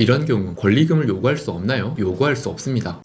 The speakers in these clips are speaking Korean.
이런 경우 권리금을 요구할 수 없나요? 요구할 수 없습니다.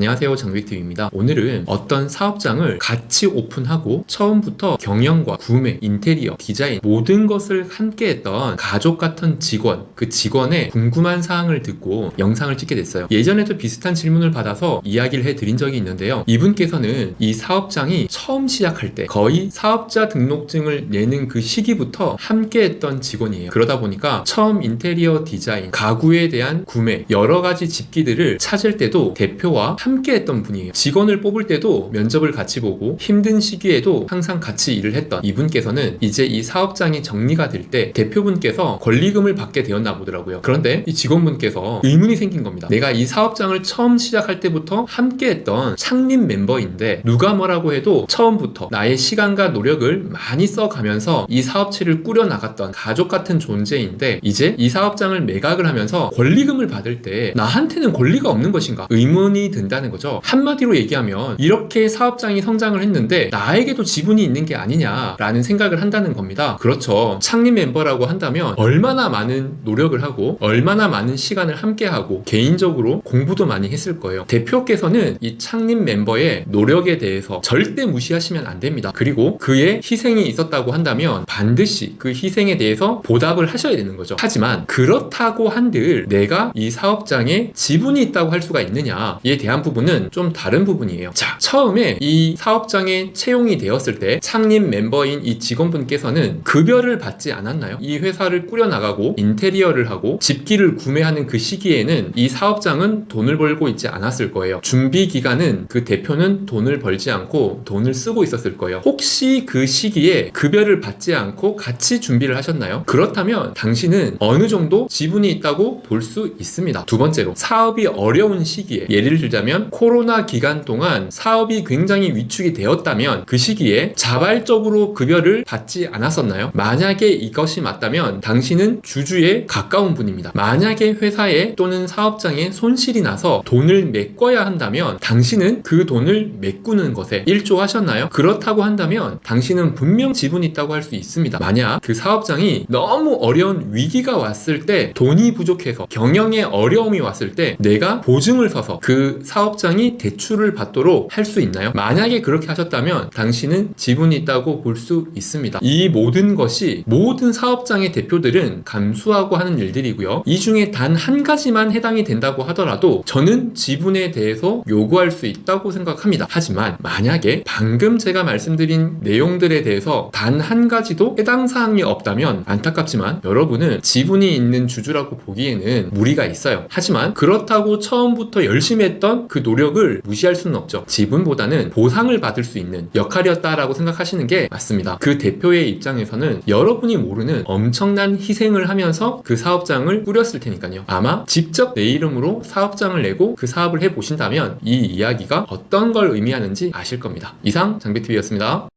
안녕하세요 장백TV입니다. 오늘은 어떤 사업장을 같이 오픈하고 처음부터 경영과 구매, 인테리어, 디자인 모든 것을 함께 했던 가족 같은 직원, 그 직원의 궁금한 사항을 듣고 영상을 찍게 됐어요. 예전에도 비슷한 질문을 받아서 이야기를 해드린 적이 있는데요. 이분께서는 이 사업장이 처음 시작할 때 거의 사업자 등록증을 내는 그 시기부터 함께 했던 직원이에요. 그러다 보니까 처음 인테리어 디자인, 가구에 대한 구매, 여러 가지 집기들을 찾을 때도 대표와 함께 했던 분이에요. 직원을 뽑을 때도 면접을 같이 보고 힘든 시기에도 항상 같이 일을 했던 이분께서는 이제 이 사업장이 정리가 될 때 대표분께서 권리금을 받게 되었나 보더라고요. 그런데 이 직원분께서 의문이 생긴 겁니다. 내가 이 사업장을 처음 시작할 때부터 함께 했던 창립 멤버인데 누가 뭐라고 해도 처음부터 나의 시간과 노력을 많이 써가면서 이 사업체를 꾸려나갔던 가족 같은 존재인데 이제 이 사업장을 매각을 하면서 권리금을 받을 때 나한테는 권리가 없는 것인가 의문이 든다 는 거죠. 한마디로 얘기하면 이렇게 사업장이 성장을 했는데 나에게도 지분이 있는 게 아니냐라는 생각을 한다는 겁니다. 그렇죠. 창립 멤버라고 한다면 얼마나 많은 노력을 하고 얼마나 많은 시간을 함께 하고 개인적으로 공부도 많이 했을 거예요. 대표께서는 이 창립 멤버의 노력에 대해서 절대 무시하시면 안 됩니다. 그리고 그의 희생이 있었다고 한다면 반드시 그 희생에 대해서 보답을 하셔야 되는 거죠. 하지만 그렇다고 한들 내가 이 사업장에 지분이 있다고 할 수가 있느냐에 대한 부분은 좀 다른 부분이에요. 자, 처음에 이 사업장에 채용이 되었을 때 창립 멤버인 이 직원분께서는 급여를 받지 않았나요? 이 회사를 꾸려나가고 인테리어를 하고 집기를 구매하는 그 시기에는 이 사업장은 돈을 벌고 있지 않았을 거예요. 준비 기간은 그 대표는 돈을 벌지 않고 돈을 쓰고 있었을 거예요. 혹시 그 시기에 급여를 받지 않고 같이 준비를 하셨나요? 그렇다면 당신은 어느 정도 지분이 있다고 볼 수 있습니다. 두 번째로 사업이 어려운 시기에 예를 들자면 코로나 기간 동안 사업이 굉장히 위축이 되었다면 그 시기에 자발적으로 급여를 받지 않았었나요? 만약에 이것이 맞다면 당신은 주주에 가까운 분입니다. 만약에 회사에 또는 사업장에 손실이 나서 돈을 메꿔야 한다면 당신은 그 돈을 메꾸는 것에 일조하셨나요? 그렇다고 한다면 당신은 분명 지분이 있다고 할 수 있습니다. 만약 그 사업장이 너무 어려운 위기가 왔을 때 돈이 부족해서 경영에 어려움이 왔을 때 내가 보증을 서서 그 사업장이 대출을 받도록 할 수 있나요? 만약에 그렇게 하셨다면 당신은 지분이 있다고 볼 수 있습니다. 이 모든 것이 모든 사업장의 대표들은 감수하고 하는 일들이고요. 이 중에 단 한 가지만 해당이 된다고 하더라도 저는 지분에 대해서 요구할 수 있다고 생각합니다. 하지만 만약에 방금 제가 말씀드린 내용들에 대해서 단 한 가지도 해당 사항이 없다면 안타깝지만 여러분은 지분이 있는 주주라고 보기에는 무리가 있어요. 하지만 그렇다고 처음부터 열심히 했던 그 노력을 무시할 수는 없죠. 지분보다는 보상을 받을 수 있는 역할이었다라고 생각하시는 게 맞습니다. 그 대표의 입장에서는 여러분이 모르는 엄청난 희생을 하면서 그 사업장을 꾸렸을 테니까요. 아마 직접 내 이름으로 사업장을 내고 그 사업을 해 보신다면 이 이야기가 어떤 걸 의미하는지 아실 겁니다. 이상 장비TV였습니다.